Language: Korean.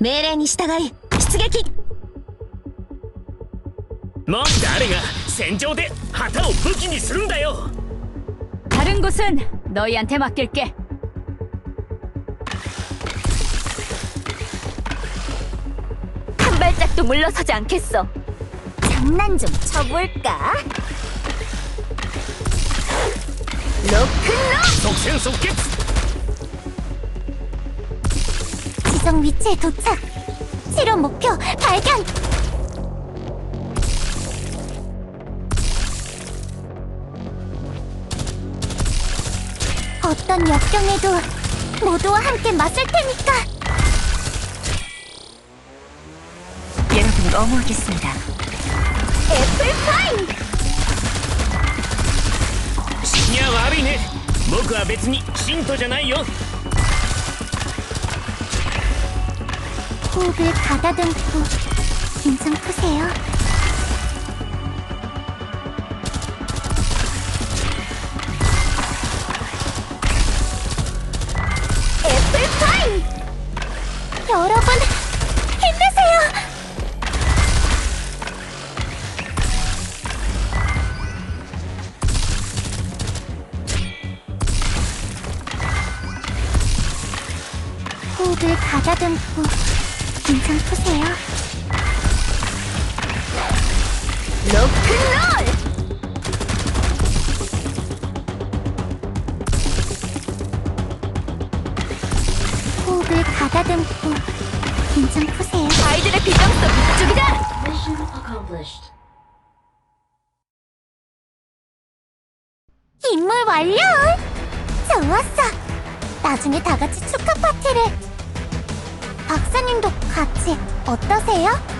命令に従い出撃もう誰が戦場で旗を武器にするんだよ 다른 곳은 너희한테 맡길게. 한 발짝도 물러서지 않겠어. 장난 좀 쳐볼까? 로큰롤 即戦即決 지정 위치에 도착 치료 목표 발견 어떤 역경에도 모두와 함께 맞설 테니까 여러분 어머겠습니다 애플파이 いや悪いね僕は別に信徒じゃないよ 호흡을 가다듬고 긴장 푸세요. 애플파이! 여러분, 힘내세요! 호흡을 가다듬고 긴장 푸세요. 로큰롤! 호흡을 가다듬고 긴장 푸세요. 아이들의 비정성 이쪽이다. 임무 완료! 좋았어! 나중에 다 같이 축하 파티를 같이 어떠세요?